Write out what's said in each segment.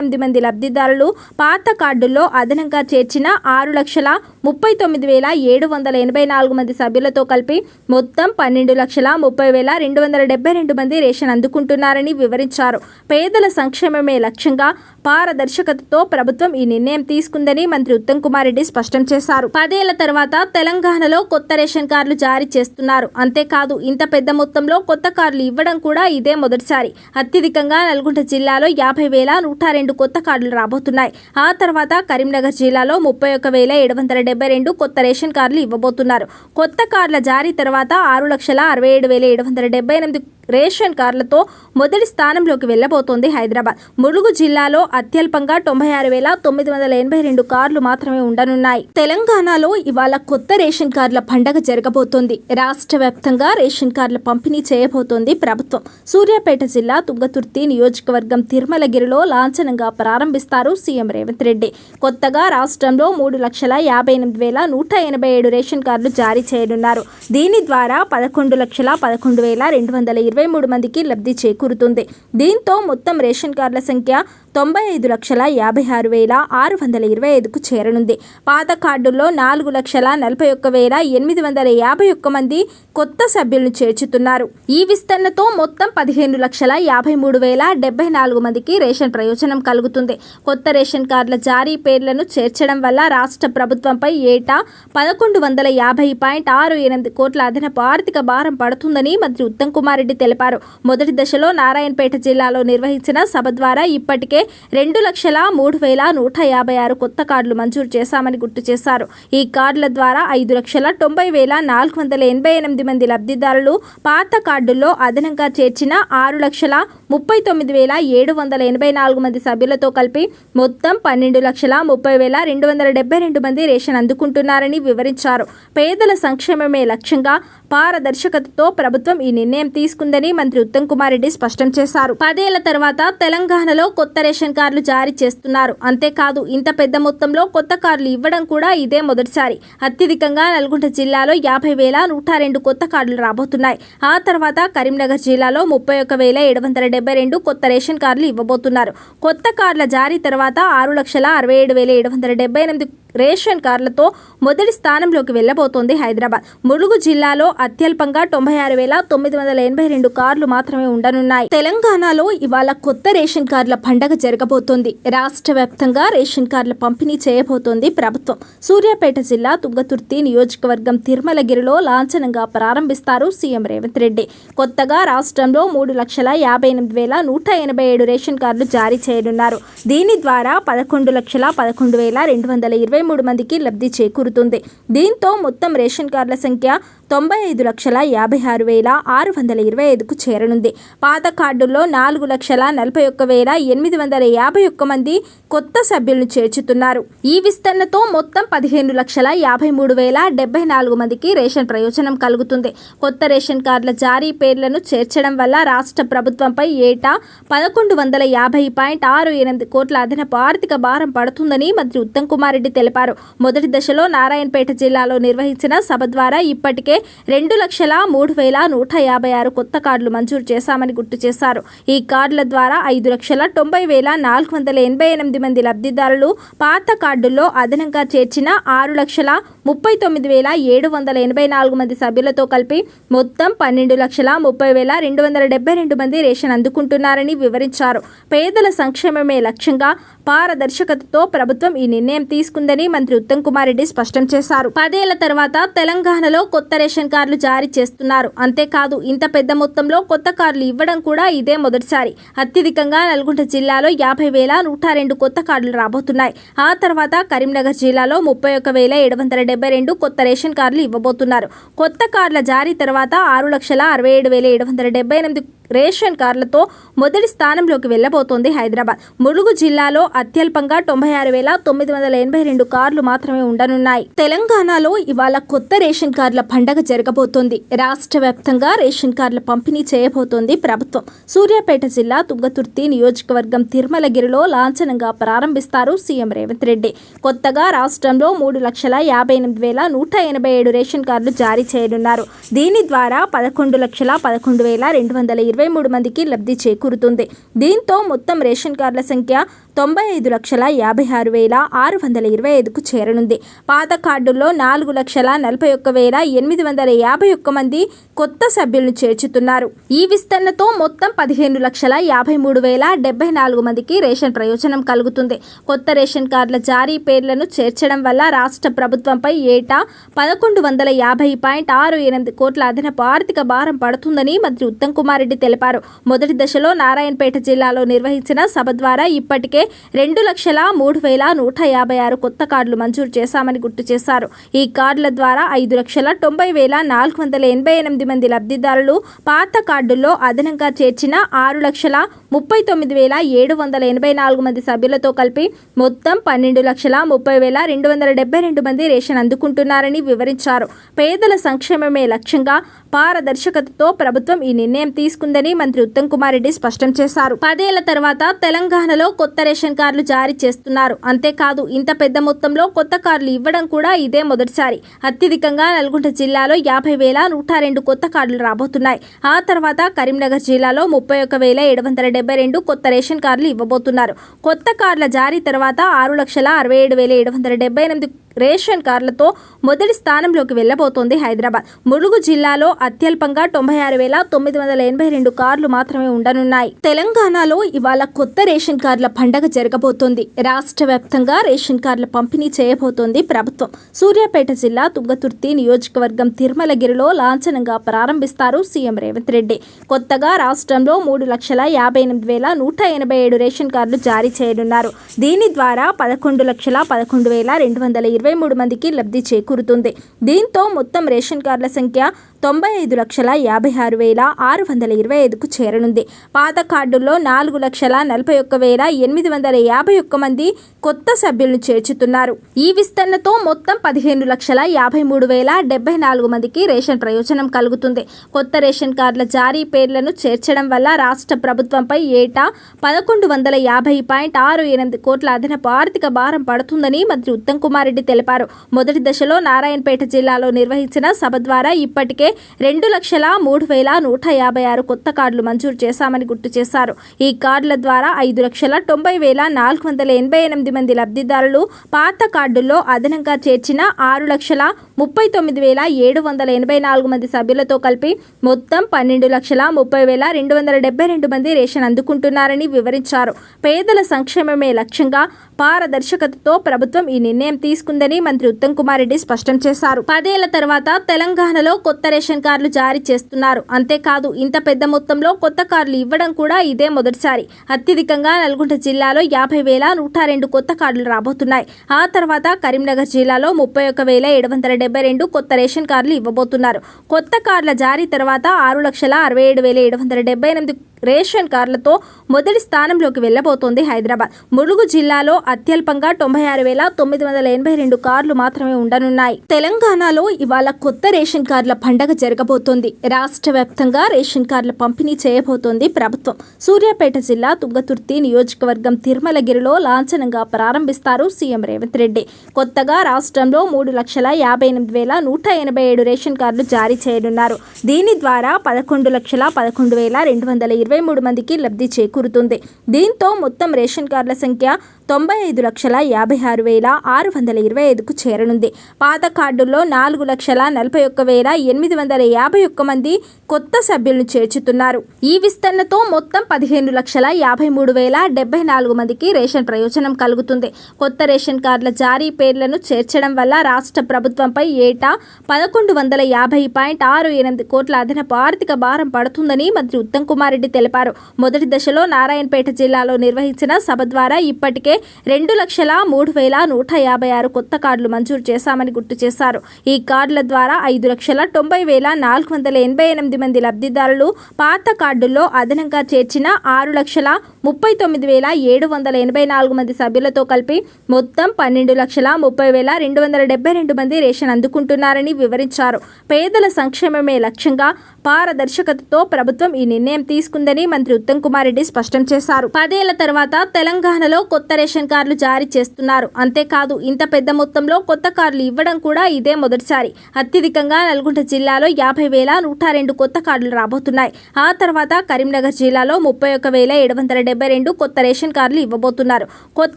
తొమ్మిది మంది లబ్ధిదారులు పాత కార్డుల్లో అదనంగా చేర్చిన ఆరు లక్షల ముప్పై తొమ్మిది వేల ఏడు వందల ఎనభై నాలుగు మంది సభ్యులతో కలిపి మొత్తం పన్నెండు లక్షల ముప్పై వేల రెండు వందల డెబ్బై రెండు మంది రేషన్ అందుకుంటున్నారని వివరించారు. పేదల సంక్షేమమే లక్ష్యంగా పారదర్శకతతో ప్రభుత్వం ఈ నిర్ణయం తీసుకుందని మంత్రి ఉత్తమ్ కుమార్ రెడ్డి స్పష్టం చేశారు. పదేళ్ళ తర్వాత తెలంగాణలో కొత్త రేషన్ కార్డులు జారీ చేస్తున్నారు. అంతేకాదు ఇంత పెద్ద మొత్తంలో కొత్త కార్డులు ఇవ్వడం కూడా ఇదే మొదటిసారి. అత్యధికంగా నల్గొండ జిల్లాలో యాభై వేల నూట రెండు కొత్త కార్డులు రాబోతున్నాయి. ఆ తర్వాత కరీంనగర్ జిల్లాలో ముప్పై ఒక వేల ఏడు వందల డెబ్బై రెండు కొత్త రేషన్ కార్డులు ఇవ్వబోతున్నారు. కొత్త కార్డుల జారీ తర్వాత ఆరు లక్షల అరవై ఏడు వేల ఏడు వందల డెబ్బై ఎనిమిది రేషన్ కార్డులతో మొదటి స్థానంలోకి వెళ్ళబోతోంది హైదరాబాద్. ములుగు జిల్లాలో అత్యల్పంగా తొంభై ఆరు వేల తొమ్మిది వందల ఎనభై రెండు కార్లు మాత్రమే ఉండనున్నాయి. తెలంగాణలో ఇవాళ కొత్త రేషన్ కార్డుల పండగ జరగబోతోంది. రాష్ట్ర వ్యాప్తంగా రేషన్ కార్డుల పంపిణీ చేయబోతోంది ప్రభుత్వం. సూర్యాపేట జిల్లా తుంగతుర్తి నియోజకవర్గం తిరుమలగిరిలో లాంఛనంగా ప్రారంభిస్తారు సీఎం రేవంత్ రెడ్డి. కొత్తగా రాష్ట్రంలో మూడు లక్షల యాభై ఎనిమిది వేల నూట ఎనభై ఏడు రేషన్ కార్డులు జారీ చేయనున్నారు. దీని ద్వారా పదకొండు లక్షల పదకొండు వేల రెండు వందల ఇరవై మూడు మందికి లబ్ధి చేకూరుతుంది. దీంతో మొత్తం రేషన్ కార్డుల సంఖ్య తొంభై ఐదు లక్షల యాభై ఆరు వేల ఆరు వందల ఇరవై ఐదుకు చేరనుంది. పాత కార్డుల్లో నాలుగు లక్షల నలభై ఒక్క వేల ఎనిమిది వందల యాభై ఒక్క మంది కొత్త సభ్యులను చేర్చుతున్నారు. ఈ విస్తరణతో మొత్తం పదిహేను లక్షల యాభై మూడు వేల డెబ్బై నాలుగు మందికి రేషన్ ప్రయోజనం కలుగుతుంది. కొత్త రేషన్ కార్డుల జారీ పేర్లను చేర్చడం వల్ల రాష్ట్ర ప్రభుత్వంపై ఏటా పదకొండు వందల యాభై పాయింట్ ఆరు ఎనిమిది కోట్ల అదనపు ఆర్థిక భారం పడుతుందని మంత్రి ఉత్తమ్ కుమార్ రెడ్డి తెలిపారు. మొదటి దశలో నారాయణపేట జిల్లాలో నిర్వహించిన సభ ద్వారా ఇప్పటికే రెండు లక్షల మూడు వేల నూట యాభై ఆరు కొత్త కార్డులు మంజూరు చేశామని గుర్తు చేశారు. ఈ కార్డుల ద్వారా ఐదు లక్షల తొంభై వేల నాలుగు వందల ఎనభై ఎనిమిది మంది లబ్ధిదారులు పాత కార్డుల్లో అదనంగా చేర్చిన ఆరు లక్షల ముప్పై తొమ్మిది వేల ఏడు వందల ఎనభై నాలుగు మంది సభ్యులతో కలిపి మొత్తం పన్నెండు లక్షల ముప్పై వేల రెండు వందల డెబ్బై రెండు మంది రేషన్ అందుకుంటున్నారని వివరించారు. పేదల సంక్షేమమే లక్ష్యంగా పారదర్శకతతో ప్రభుత్వం ఈ నిర్ణయం తీసుకుందని మంత్రి ఉత్తమ్ కుమార్ రెడ్డి స్పష్టం చేశారు. పదేళ్ళ తర్వాత తెలంగాణలో కొత్త రేషన్ కార్డులు జారీ చేస్తున్నారు. అంతేకాదు ఇంత పెద్ద మొత్తంలో కొత్త కార్డులు ఇవ్వడం కూడా ఇదే మొదటిసారి. అత్యధికంగా నల్గొండ జిల్లాలో యాభై వేల నూట రెండు కొత్త కార్డులు రాబోతున్నాయి. ఆ తర్వాత కరీంనగర్ జిల్లాలో ముప్పై ఒక్క వేల ఏడు వందల డెబ్బై రెండు కొత్త రేషన్ కార్డులు ఇవ్వబోతున్నారు. కొత్త కార్డుల జారీ తర్వాత ఆరు లక్షల అరవై ఏడు వేల ఏడు వందల డెబ్బై ఎనిమిది రేషన్ కార్డులతో మొదటి స్థానంలోకి వెళ్ళబోతోంది హైదరాబాద్. ములుగు జిల్లాలో అత్యల్పంగా తొంభై ఆరు వేల తొమ్మిది వందల ఎనభై రెండు కార్లు మాత్రమే ఉండనున్నాయి. తెలంగాణలో ఇవాళ కొత్త రేషన్ కార్డుల పండగ జరగబోతోంది. రాష్ట్ర వ్యాప్తంగా రేషన్ కార్డుల పంపిణీ చేయబోతోంది ప్రభుత్వం. సూర్యాపేట జిల్లా తుంగతుర్తి నియోజకవర్గం తిరుమలగిరిలో లాంఛనంగా ప్రారంభిస్తారు సీఎం రేవంత్ రెడ్డి. కొత్తగా రాష్ట్రంలో మూడు లక్షల యాభై ఎనిమిది వేల నూట ఎనభై ఏడు రేషన్ కార్డులు జారీ చేయనున్నారు. దీని ద్వారా పదకొండు లక్షల పదకొండు వేల రెండు వందల ఇరవై మూడు మందికి లబ్ధి చేకూరుతుంది. దీంతో మొత్తం రేషన్ కార్డుల సంఖ్య తొంభై ఐదు లక్షల యాభై ఆరు వేల ఆరు వందల ఇరవై ఐదుకు చేరనుంది. పాత కార్డుల్లో నాలుగు లక్షల నలభై ఒక్క వేల ఎనిమిది వందల యాభై ఒక్క మంది కొత్త సభ్యులను చేర్చుతున్నారు. ఈ విస్తరణతో మొత్తం పదిహేను లక్షల యాభై మూడు వేల డెబ్బై నాలుగు మందికి రేషన్ ప్రయోజనం కలుగుతుంది. కొత్త రేషన్ కార్డుల జారీ పేర్లను చేర్చడం వల్ల రాష్ట్ర ప్రభుత్వంపై ఏటా పదకొండు వందల యాభై పాయింట్ ఆరు ఎనిమిది కోట్ల అదనపు ఆర్థిక భారం పడుతుందని మంత్రి ఉత్తమ్ కుమార్ రెడ్డి తెలిపారు. మొదటి దశలో నారాయణపేట జిల్లాలో నిర్వహించిన సభ ద్వారా ఇప్పటికే రెండు లక్షల మూడు వేల నూట యాభై ఆరు కొత్త కార్డులు మంజూరు చేశామని గుర్తు చేశారు. ఈ కార్డుల ద్వారా ఐదు లక్షల తొంభై వేల నాలుగు వందల ఎనభై ఎనిమిది మంది లబ్ధిదారులు పాత కార్డుల్లో అదనంగా చేర్చిన ఆరు లక్షల ముప్పై తొమ్మిది వేల ఏడు వందల ఎనభై నాలుగు మంది సభ్యులతో కలిపి మొత్తం పన్నెండు లక్షల ముప్పై వేల రెండు వందల డెబ్బై రెండు మంది రేషన్ అందుకుంటున్నారని వివరించారు. పేదల సంక్షేమమే లక్ష్యంగా పారదర్శకతతో ప్రభుత్వం ఈ నిర్ణయం తీసుకుందని మంత్రి ఉత్తమ్ కుమార్ రెడ్డి స్పష్టం చేశారు. పదేళ్ళ తర్వాత తెలంగాణలో కొత్త రేషన్ కార్డులు జారీ చేస్తున్నారు. అంతేకాదు ఇంత పెద్ద మొత్తంలో కొత్త కార్డులు ఇవ్వడం కూడా ఇదే మొదటిసారి. అత్యధికంగా నల్గొండ జిల్లాలో యాభై వేల నూట రెండు కొత్త కార్డులు రాబోతున్నాయి. ఆ తర్వాత కరీంనగర్ జిల్లాలో ముప్పై ఒక వేల ఏడు వందల డెబ్బై రెండు కొత్త రేషన్ కార్డులు ఇవ్వబోతున్నారు. కొత్త కార్డుల జారీ తర్వాత ఆరు లక్షల అరవై ఏడు వేల ఏడు వందల డెబ్బై ఎనిమిది రేషన్ కార్డులతో మొదటి స్థానంలోకి వెళ్ళబోతోంది హైదరాబాద్. ములుగు జిల్లాలో అత్యల్పంగా తొంభై ఆరు వేల తొమ్మిది వందల ఎనభై రెండు కార్లు మాత్రమే ఉండనున్నాయి. తెలంగాణలో ఇవాళ కొత్త రేషన్ కార్డుల పండగ జరగబోతోంది. రాష్ట్ర వ్యాప్తంగా రేషన్ కార్డుల పంపిణీ చేయబోతోంది ప్రభుత్వం. సూర్యాపేట జిల్లా తుంగతుర్తి నియోజకవర్గం తిరుమలగిరిలో లాంఛనంగా ప్రారంభిస్తారు సీఎం రేవంత్ రెడ్డి. కొత్తగా రాష్ట్రంలో మూడు లక్షల యాభై ఎనిమిది వేల నూట ఎనభై ఏడు రేషన్ కార్డులు జారీ చేయనున్నారు. దీని ద్వారా పదకొండు లక్షల పదకొండు వేల రెండు వందల ఇరవై మూడు మందికి లబ్ధి చేకూరుతుంది. దీంతో మొత్తం రేషన్ కార్డుల సంఖ్య తొంభై ఐదు లక్షల యాభై ఆరు వేల ఆరు వందల ఇరవై ఐదుకు చేరనుంది. పాత కార్డుల్లో నాలుగు లక్షల నలభై ఒక్క వేల ఎనిమిది వందల యాభై ఒక్క మంది కొత్త సభ్యులను చేర్చుతున్నారు. ఈ విస్తరణతో మొత్తం పదిహేను లక్షల యాభై మూడు వేల డెబ్బై నాలుగు మందికి రేషన్ ప్రయోజనం కలుగుతుంది. కొత్త రేషన్ కార్డుల జారీ పేర్లను చేర్చడం వల్ల రాష్ట్ర ప్రభుత్వంపై ఏటా పదకొండు వందల యాభై పాయింట్ ఆరు ఎనిమిది కోట్ల అదనపు ఆర్థిక భారం పడుతుందని మంత్రి ఉత్తమ్ కుమార్ రెడ్డి తెలిపారు. మొదటి దశలో నారాయణపేట జిల్లాలో నిర్వహించిన సభ ద్వారా ఇప్పటికే రెండు లక్షల మూడు వేల నూట యాభై ఆరు కొత్త కార్డులు మంజూరు చేశామని గుర్తు చేశారు. ఈ కార్డుల ద్వారా ఐదు లక్షల తొంభై వేల నాలుగు వందల ఎనభై ఎనిమిది మంది లబ్ధిదారులు పాత కార్డుల్లో అదనంగా చేర్చిన ఆరు లక్షల ముప్పై తొమ్మిది వేల ఏడు వందల ఎనభై నాలుగు మంది సభ్యులతో కలిపి మొత్తం పన్నెండు లక్షల ముప్పై వేల రెండు వందల డెబ్బై రెండు మంది రేషన్ అందుకుంటున్నారని వివరించారు. పేదల సంక్షేమమే లక్ష్యంగా పారదర్శకతతో ప్రభుత్వం ఈ నిర్ణయం తీసుకుందని మంత్రి ఉత్తమ్ కుమార్ రెడ్డి స్పష్టం చేశారు. పదేళ్ళ తర్వాత తెలంగాణలో కొత్త రేషన్ కార్డులు జారీ చేస్తున్నారు. అంతేకాదు ఇంత పెద్ద మొత్తంలో కొత్త కార్డులు ఇవ్వడం కూడా ఇదే మొదటిసారి. అత్యధికంగా నల్గొండ జిల్లాలో యాభై వేల నూట రెండు కొత్త కార్డులు రాబోతున్నాయి. ఆ తర్వాత కరీంనగర్ జిల్లాలో ముప్పై ఒక వేల ఏడు వందల డెబ్బై రెండు కొత్త రేషన్ కార్డులు ఇవ్వబోతున్నారు. కొత్త కార్డుల జారీ తర్వాత ఆరు లక్షల అరవై ఏడు వేల ఏడు వందల డెబ్బై ఎనిమిది రేషన్ కార్లతో మొదటి స్థానంలోకి వెళ్ళబోతోంది హైదరాబాద్. ములుగు జిల్లాలో అత్యల్పంగా తొంభై ఆరు వేల తొమ్మిది వందల ఎనభై రెండు కార్లు మాత్రమే ఉండనున్నాయి. తెలంగాణలో ఇవాళ కొత్త రేషన్ కార్డుల పండగ జరగబోతోంది. రాష్ట్ర వ్యాప్తంగా రేషన్ కార్డుల పంపిణీ చేయబోతోంది ప్రభుత్వం. సూర్యాపేట జిల్లా తుంగతుర్తి నియోజకవర్గం తిరుమలగిరిలో లాంఛనంగా ప్రారంభిస్తారు సీఎం రేవంత్ రెడ్డి. కొత్తగా రాష్ట్రంలో మూడు లక్షల యాభై ఎనిమిది వేల నూట ఎనభై ఏడు రేషన్ కార్డులు జారీ చేయనున్నారు. దీని ద్వారా పదకొండు లక్షల పదకొండు వేల రెండు వందల ఇరవై మూడు మందికి లబ్ధి చేకూరుతుంది. దీంతో మొత్తం రేషన్ కార్డుల సంఖ్య తొంభై ఐదు లక్షల యాభై ఆరు వేల ఆరు వందల ఇరవై ఐదుకు చేరనుంది. పాత కార్డుల్లో నాలుగు లక్షల నలభై ఒక్క వేల ఎనిమిది వందల యాభై ఒక్క మంది కొత్త సభ్యులను చేర్చుతున్నారు. ఈ విస్తరణతో మొత్తం పదిహేను లక్షల యాభై మూడు వేల డెబ్బై నాలుగు మందికి రేషన్ ప్రయోజనం కలుగుతుంది. కొత్త రేషన్ కార్డుల జారీ పేర్లను చేర్చడం వల్ల రాష్ట్ర ప్రభుత్వంపై ఏటా పదకొండు వందల యాభై పాయింట్ ఆరు ఎనిమిది కోట్ల అదనపు ఆర్థిక భారం పడుతుందని మంత్రి ఉత్తమ్ కుమార్ రెడ్డి తెలిపారు. మొదటి దశలో నారాయణపేట జిల్లాలో నిర్వహించిన సభ ద్వారా ఇప్పటికే రెండు లక్షల మూడు వేల నూట యాభై ఆరు కొత్త కార్డులు మంజూరు చేశామని గుర్తు చేశారు. ఈ కార్డుల ద్వారా ఐదు లక్షల తొంభై వేల నాలుగు వందల ఎనభై ఎనిమిది మంది లబ్ధిదారులు పాత కార్డుల్లో అదనంగా చేర్చిన ఆరు లక్షల ముప్పై తొమ్మిది వేల ఏడు వందల ఎనభై నాలుగు మంది సభ్యులతో కలిపి మొత్తం పన్నెండు లక్షల ముప్పై వేల రెండు వందల డెబ్బై రెండు మంది రేషన్ అందుకుంటున్నారని వివరించారు. పేదల సంక్షేమమే లక్ష్యంగా పారదర్శకతతో ప్రభుత్వం ఈ నిర్ణయం తీసుకుంది. తీసుకుందని మంత్రి ఉత్తమ్ కుమార్ రెడ్డి స్పష్టం చేశారు. పదేళ్ళ తర్వాత తెలంగాణలో కొత్త రేషన్ కార్డులు జారీ చేస్తున్నారు. అంతేకాదు ఇంత పెద్ద మొత్తంలో కొత్త కార్డులు ఇవ్వడం కూడా ఇదే మొదటిసారి. అత్యధికంగా నల్గొండ జిల్లాలో యాభై వేల నూట రెండు కొత్త కార్డులు రాబోతున్నాయి. ఆ తర్వాత కరీంనగర్ జిల్లాలో ముప్పై ఒక వేల ఏడు వందల డెబ్బై రెండు కొత్త రేషన్ కార్డులు ఇవ్వబోతున్నారు. కొత్త కార్డుల జారీ తర్వాత ఆరు లక్షల అరవై ఏడు వేల ఏడు వందల డెబ్బై ఎనిమిది రేషన్ కార్డులతో మొదటి స్థానంలోకి వెళ్ళబోతోంది హైదరాబాద్. ములుగు జిల్లాలో అత్యల్పంగా తొంభై ఆరు వేల తొమ్మిది వందల ఎనభై రెండు కార్లు మాత్రమే ఉండనున్నాయి. తెలంగాణలో ఇవాళ కొత్త రేషన్ కార్డుల పండగ జరగబోతోంది. రాష్ట్ర వ్యాప్తంగా రేషన్ కార్డుల పంపిణీ చేయబోతోంది ప్రభుత్వం. సూర్యాపేట జిల్లా తుంగతుర్తి నియోజకవర్గం తిరుమలగిరిలో లాంఛనంగా ప్రారంభిస్తారు సీఎం రేవంత్ రెడ్డి. కొత్తగా రాష్ట్రంలో మూడు లక్షల యాభై ఎనిమిది వేల నూట ఎనభై ఏడు రేషన్ కార్డులు జారీ చేయనున్నారు. దీని ద్వారా పదకొండు లక్షల పదకొండు వేల రెండు వందల ఇరవై మూడు మందికి లబ్ధి చేకూరుతుంది. దీంతో మొత్తం రేషన్ కార్డుల సంఖ్య తొంభై ఐదు లక్షల యాభై ఆరు వేల ఆరు వందల ఇరవై ఐదుకు చేరనుంది. పాత కార్డుల్లో నాలుగు లక్షల నలభై ఒక్క వేల ఎనిమిది వందల యాభై ఒక్క మంది కొత్త సభ్యులను చేర్చుతున్నారు. ఈ విస్తరణతో మొత్తం పదిహేను లక్షల యాభై మూడు వేల డెబ్బై నాలుగు మందికి రేషన్ ప్రయోజనం కలుగుతుంది. కొత్త రేషన్ కార్డుల జారీ పేర్లను చేర్చడం వల్ల రాష్ట్ర ప్రభుత్వంపై ఏటా పదకొండు వందల యాభై పాయింట్ ఆరు ఎనిమిది కోట్ల అదనపు ఆర్థిక భారం పడుతుందని మంత్రి ఉత్తమ్ కుమార్ రెడ్డి తెలిపారు. మొదటి దశలో నారాయణపేట జిల్లాలో నిర్వహించిన సభ ద్వారా ఇప్పటికే రెండు లక్షల మూడు వేల నూట యాభై ఆరు కొత్త కార్డులు మంజూరు చేశామని గుర్తు చేశారు. ఈ కార్డుల ద్వారా ఐదు లక్షల తొంభై వేల నాలుగు వందల ఎనభై ఎనిమిది మంది లబ్ధిదారులు పాత కార్డుల్లో అదనంగా చేర్చిన ఆరు లక్షల ముప్పై తొమ్మిది వేల ఏడు వందల ఎనభై నాలుగు మంది సభ్యులతో కలిపి మొత్తం పన్నెండు లక్షల ముప్పై వేల రెండు వందల డెబ్బై రెండు మంది రేషన్ అందుకుంటున్నారని వివరించారు. పేదల సంక్షేమమే లక్ష్యంగా పారదర్శకతతో ప్రభుత్వం ఈ నిర్ణయం తీసుకుందని మంత్రి ఉత్తమ్ కుమార్ రెడ్డి స్పష్టం చేశారు. పదేళ్ళ తర్వాత తెలంగాణలో కొత్త రేషన్ కార్డులు జారీ చేస్తున్నారు. అంతేకాదు ఇంత పెద్ద మొత్తంలో కొత్త కార్డులు ఇవ్వడం కూడా ఇదే మొదటిసారి. అత్యధికంగా నల్గొండ జిల్లాలో యాభై వేల నూట రెండు కొత్త కార్డులు రాబోతున్నాయి. ఆ తర్వాత కరీంనగర్ జిల్లాలో ముప్పై ఒక వేల ఏడు వందల డెబ్బై రెండు కొత్త రేషన్ కార్డులు ఇవ్వబోతున్నారు. కొత్త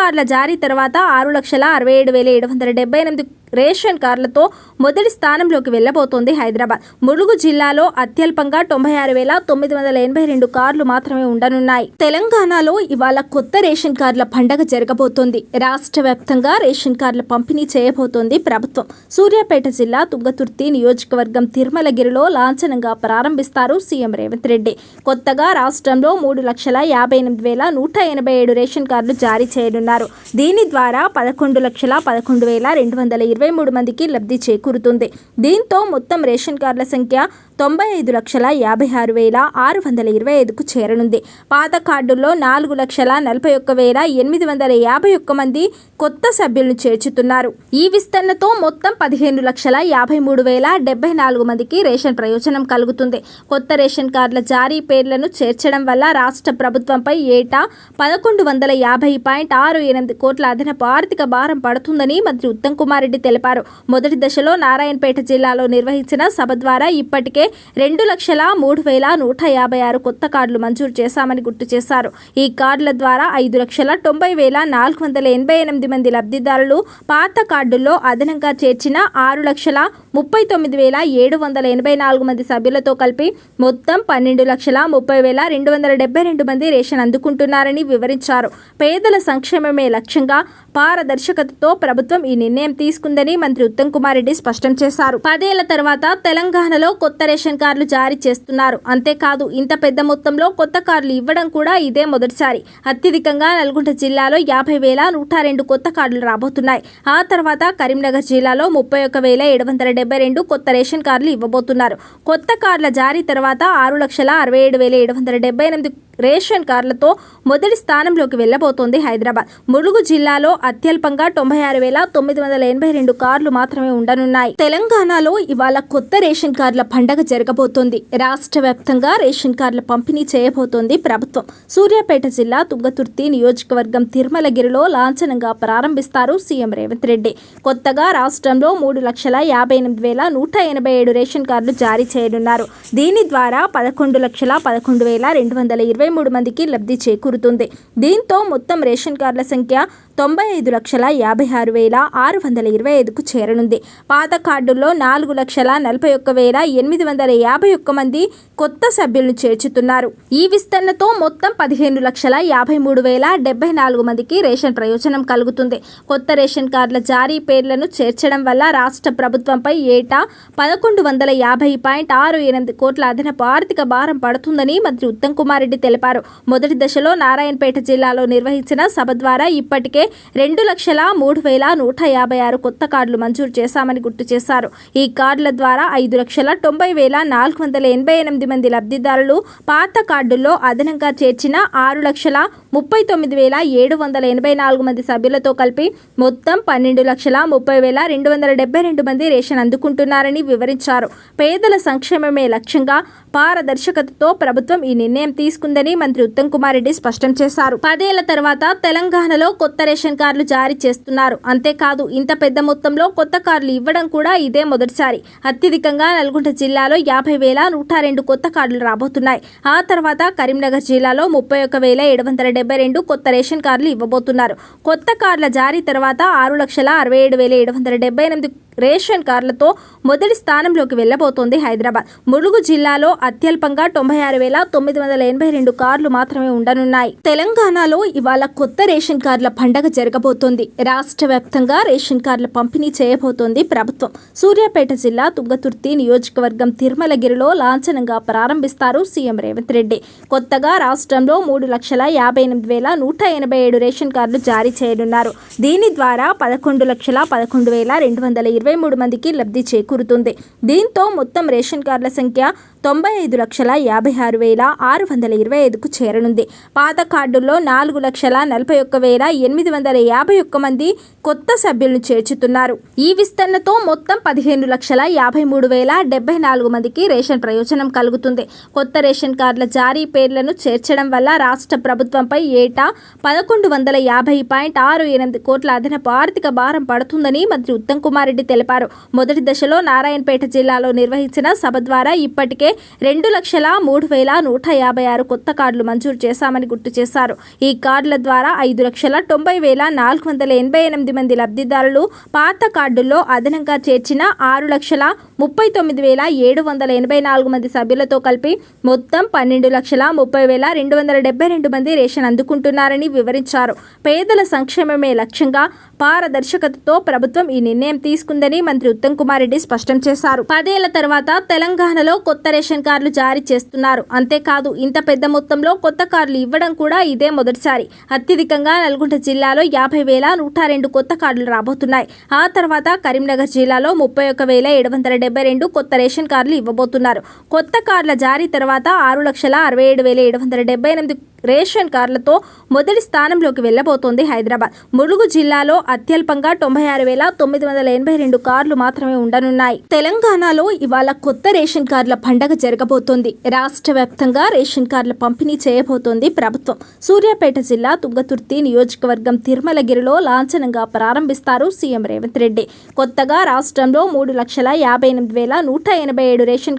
కార్డుల జారీ తర్వాత ఆరు లక్షల అరవై ఏడు వేల ఏడు వందల డెబ్బై ఎనిమిది రేషన్ కార్డులతో మొదటి స్థానంలోకి వెళ్ళబోతోంది హైదరాబాద్. ములుగు జిల్లాలో అత్యల్పంగా తొంభై ఆరు వేల తొమ్మిది వందల ఎనభై రెండు కార్లు మాత్రమే ఉండనున్నాయి. తెలంగాణలో ఇవాళ కొత్త రేషన్ కార్డుల పండగ జరగబోతోంది. రాష్ట్ర వ్యాప్తంగా రేషన్ కార్డుల పంపిణీ చేయబోతోంది ప్రభుత్వం. సూర్యాపేట జిల్లా తుంగతుర్తి నియోజకవర్గం తిరుమలగిరిలో లాంఛనంగా ప్రారంభిస్తారు సీఎం రేవంత్ రెడ్డి. కొత్తగా రాష్ట్రంలో మూడు లక్షల యాభై ఎనిమిది వేల నూట ఎనభై ఏడు రేషన్ కార్డులు జారీ చేయనున్నారు. దీని ద్వారా పదకొండు లక్షల పదకొండు వేల రెండు వందల ఇరవై మూడు మందికి లబ్ధి చేకూరుతుంది. దీంతో మొత్తం రేషన్ కార్డుల సంఖ్య తొంభై ఐదు లక్షల యాభై ఆరు వేల ఆరు వందల ఇరవై ఐదుకు చేరనుంది. పాత కార్డుల్లో నాలుగు లక్షల నలభై ఒక్క వేల ఎనిమిది వందల యాభై ఒక్క మంది కొత్త సభ్యులను చేర్చుతున్నారు. ఈ విస్తరణతో మొత్తం పదిహేను లక్షల యాభై మూడు వేల డెబ్బై నాలుగు మందికి రేషన్ ప్రయోజనం కలుగుతుంది. కొత్త రేషన్ కార్డుల జారీ పేర్లను చేర్చడం వల్ల రాష్ట్ర ప్రభుత్వంపై ఏటా పదకొండు వందల యాభై పాయింట్ ఆరు ఎనిమిది కోట్ల అదనపు ఆర్థిక భారం పడుతుందని మంత్రి ఉత్తమ్ కుమార్ రెడ్డి తెలిపారు. మొదటి దశలో నారాయణపేట జిల్లాలో నిర్వహించిన సభ ద్వారా ఇప్పటికే రెండు లక్షల మూడు వేల నూట యాభై ఆరు కొత్త కార్డులు మంజూరు చేశామని గుర్తు చేశారు. ఈ కార్డుల ద్వారా ఐదు లక్షల తొంభై వేల నాలుగు వందల ఎనభై ఎనిమిది మంది లబ్ధిదారులు పాత కార్డుల్లో అదనంగా చేర్చిన ఆరు లక్షల ముప్పై తొమ్మిది వేల ఏడు వందల ఎనభై నాలుగు మంది సభ్యులతో కలిపి మొత్తం పన్నెండు లక్షల ముప్పై వేల రెండు వందల డెబ్బై రెండు మంది రేషన్ అందుకుంటున్నారని వివరించారు. పేదల సంక్షేమమే లక్ష్యంగా పారదర్శకతతో ప్రభుత్వం ఈ నిర్ణయం తీసుకుందని మంత్రి ఉత్తమ్ కుమార్ రెడ్డి స్పష్టం చేశారు. పదేళ్ళ తర్వాత తెలంగాణలో కొత్త రేషన్ కార్డులు జారీ చేస్తున్నారు. అంతేకాదు ఇంత పెద్ద మొత్తంలో కొత్త కార్డులు ఇవ్వడం కూడా ఇదే మొదటిసారి. అత్యధికంగా నల్గొండ జిల్లాలో యాభై వేల నూట రెండు కొత్త కార్డులు రాబోతున్నాయి. ఆ తర్వాత కరీంనగర్ జిల్లాలో ముప్పై ఒక్క వేల ఏడు వందల డెబ్బై రెండు కొత్త రేషన్ కార్డులు ఇవ్వబోతున్నారు. కొత్త కార్డుల జారీ తర్వాత ఆరు లక్షల అరవై ఏడు వేల ఏడు వందల డెబ్బై ఎనిమిది రేషన్ కార్లతో మొదటి స్థానంలోకి వెళ్ళబోతోంది హైదరాబాద్. ములుగు జిల్లాలో అత్యల్పంగా తొంభై ఆరు వేల తొమ్మిది వందల ఎనభై రెండు కార్లు మాత్రమే ఉండనున్నాయి. తెలంగాణలో ఇవాళ కొత్త రేషన్ కార్డుల పండగ జరగబోతోంది. రాష్ట్ర వ్యాప్తంగా రేషన్ కార్డుల పంపిణీ చేయబోతోంది ప్రభుత్వం. సూర్యాపేట జిల్లా తుంగతుర్తి నియోజకవర్గం తిరుమలగిరిలో లాంఛనంగా ప్రారంభిస్తారు సీఎం రేవంత్ రెడ్డి. కొత్తగా రాష్ట్రంలో మూడు లక్షల యాభై ఎనిమిది వేల నూట ఎనభై ఏడు రేషన్ కార్డులు జారీ చేయనున్నారు. దీని ద్వారా పదకొండు లక్షల పదకొండు వేల రెండు వందల ఇరవై మూడు మందికి లబ్ధి చేకూరుతుంది. దీంతో మొత్తం రేషన్ కార్డుల సంఖ్య తొంభై ఐదు లక్షల యాభై ఆరు వేల ఆరు వందల ఇరవై ఐదుకు చేరనుంది. పాత కార్డుల్లో నాలుగు లక్షల నలభై ఒక్క వేల ఎనిమిది వందల యాభై ఒక్క మంది కొత్త సభ్యులను చేర్చుతున్నారు. ఈ విస్తరణతో మొత్తం పదిహేను లక్షల యాభై మూడు వేల డెబ్బై నాలుగు మందికి రేషన్ ప్రయోజనం కలుగుతుంది. కొత్త రేషన్ కార్డుల జారీ పేర్లను చేర్చడం వల్ల రాష్ట్ర ప్రభుత్వంపై ఏటా పదకొండు వందల యాభై పాయింట్ ఆరు ఎనిమిది కోట్ల అదనపు ఆర్థిక భారం పడుతుందని మంత్రి ఉత్తమ్ కుమార్ రెడ్డి తెలిపారు. మొదటి దశలో నారాయణపేట జిల్లాలో నిర్వహించిన సభ ద్వారా ఇప్పటికే రెండు లక్షల మూడు వేల నూట యాభై ఆరు కొత్త కార్డులు మంజూరు చేశామని గుర్తు చేశారు. ఈ కార్డుల ద్వారా ఐదు లక్షల తొంభై వేల నాలుగు వందల ఎనభై ఎనిమిది మంది లబ్ధిదారులు పాత కార్డుల్లో అదనంగా చేర్చిన ఆరు లక్షల ముప్పై తొమ్మిది వేల ఏడు వందల ఎనభై నాలుగు మంది సభ్యులతో కలిపి మొత్తం పన్నెండు లక్షల ముప్పై వేల రెండు వందల డెబ్బై రెండు మంది రేషన్ అందుకుంటున్నారని వివరించారు. పేదల సంక్షేమమే లక్ష్యంగా పారదర్శకతతో ప్రభుత్వం ఈ నిర్ణయం తీసుకుందని మంత్రి ఉత్తమ్ కుమార్ రెడ్డి స్పష్టం చేశారు. పదేళ్ళ తర్వాత తెలంగాణలో కొత్త రేషన్ కార్డులు జారీ చేస్తున్నారు. అంతేకాదు ఇంత పెద్ద మొత్తంలో కొత్త కార్డులు ఇవ్వడం కూడా ఇదే మొదటిసారి. అత్యధికంగా నల్గొండ జిల్లాలో యాభై వేల నూట రెండు కొత్త కార్డులు రాబోతున్నాయి. ఆ తర్వాత కరీంనగర్ జిల్లాలో ముప్పై ఒక్క వేల ఏడు వందల డెబ్బై రెండు కొత్త రేషన్ కార్డులు ఇవ్వబోతున్నారు. కొత్త కార్డుల జారీ తర్వాత ఆరు లక్షల అరవై ఏడు వేల ఏడు వందల డెబ్బై ఎనిమిది రేషన్ కార్డులతో మొదటి స్థానంలోకి వెళ్ళబోతోంది హైదరాబాద్. ములుగు జిల్లాలో అత్యల్పంగా తొంభై ఆరు వేల తొమ్మిది వందల ఎనభై రెండు కార్లు మాత్రమే ఉండనున్నాయి. తెలంగాణలో ఇవాళ కొత్త రేషన్ కార్డుల పండగ జరగబోతోంది. రాష్ట్ర వ్యాప్తంగా రేషన్ కార్డుల పంపిణీ చేయబోతోంది ప్రభుత్వం. సూర్యాపేట జిల్లా తుంగతుర్తి నియోజకవర్గం తిరుమలగిరిలో లాంఛనంగా ప్రారంభిస్తారు సీఎం రేవంత్ రెడ్డి. కొత్తగా రాష్ట్రంలో మూడు లక్షల యాభై ఎనిమిది వేల నూట ఎనభై ఏడు రేషన్ కార్డులు జారీ చేయనున్నారు. దీని ద్వారా పదకొండు లక్షల పదకొండు వేల రెండు వందల ఇరవై మూడు మందికి లబ్ధి చేకూరుతుంది. దీంతో మొత్తం రేషన్ కార్డుల సంఖ్య తొంభై ఐదు లక్షల యాభై ఆరు వేల ఆరు వందల ఇరవై ఐదుకు చేరనుంది. పాత కార్డుల్లో నాలుగు లక్షల నలభై ఒక్క వేల ఎనిమిది వందల యాభై ఒక్క మంది కొత్త సభ్యులను చేర్చుతున్నారు. ఈ విస్తరణతో మొత్తం పదిహేను లక్షల యాభై మూడు వేల డెబ్బై నాలుగు మందికి రేషన్ ప్రయోజనం కలుగుతుంది. కొత్త రేషన్ కార్డుల జారీ పేర్లను చేర్చడం వల్ల రాష్ట్ర ప్రభుత్వంపై ఏటా పదకొండు వందల యాభై పాయింట్ ఆరు ఎనిమిది కోట్ల అదనపు ఆర్థిక భారం పడుతుందని మంత్రి ఉత్తమ్ కుమార్ రెడ్డి తెలిపారు. మొదటి దశలో నారాయణపేట జిల్లాలో నిర్వహించిన సభ ద్వారా ఇప్పటికే రెండు లక్షల మూడు వేల నూట యాభై ఆరు కొత్త కార్డులు మంజూరు చేశామని గుర్తు చేశారు. ఈ కార్డుల ద్వారా ఐదు లక్షల తొంభై వేల నాలుగు వందల ఎనభై ఎనిమిది మంది లబ్ధిదారులు పాత కార్డుల్లో అదనంగా చేర్చిన ఆరు లక్షల ముప్పై తొమ్మిది వేల ఏడు వందల ఎనభై నాలుగు మంది సభ్యులతో కలిపి మొత్తం పన్నెండు లక్షల ముప్పై వేల రెండు వందల డెబ్బై రెండు మంది రేషన్ అందుకుంటున్నారని వివరించారు. పేదల సంక్షేమమే లక్ష్యంగా పారదర్శకతతో ప్రభుత్వం ఈ నిర్ణయం తీసుకుందని మంత్రి ఉత్తమ్ కుమార్ రెడ్డి స్పష్టం చేశారు. పదేళ్ళ తర్వాత తెలంగాణలో కొత్త రేషన్ కార్డులు జారీ చేస్తున్నారు. అంతేకాదు ఇంత పెద్ద మొత్తంలో కొత్త కార్డులు ఇవ్వడం కూడా ఇదే మొదటిసారి. అత్యధికంగా నల్గొండ జిల్లాలో యాభై వేల నూట రెండు కొత్త కార్డులు రాబోతున్నాయి. ఆ తర్వాత కరీంనగర్ జిల్లాలో ముప్పై ఒక వేల ఏడు వందల డెబ్బై రెండు కొత్త రేషన్ కార్డులు ఇవ్వబోతున్నారు. కొత్త కార్డుల జారీ తర్వాత ఆరు లక్షల అరవై ఏడు వేల ఏడు వందల డెబ్బై ఎనిమిది రేషన్ కార్డులతో మొదటి స్థానంలోకి వెళ్ళబోతోంది హైదరాబాద్. ములుగు జిల్లాలో అత్యల్పంగా తొంభై ఆరు వేల తొమ్మిది వందల ఎనభై రెండు కార్లు మాత్రమే ఉండనున్నాయి. తెలంగాణలో ఇవాళ కొత్త రేషన్ కార్డుల పండగ జరగబోతోంది. రాష్ట్ర వ్యాప్తంగా రేషన్ కార్డుల పంపిణీ చేయబోతోంది ప్రభుత్వం. సూర్యాపేట జిల్లా తుంగతుర్తి నియోజకవర్గం తిరుమలగిరిలో లాంఛనంగా ప్రారంభిస్తారు సీఎం రేవంత్ రెడ్డి. కొత్తగా రాష్ట్రంలో మూడు లక్షల యాభై ఎనిమిది వేల నూట ఎనభై ఏడు రేషన్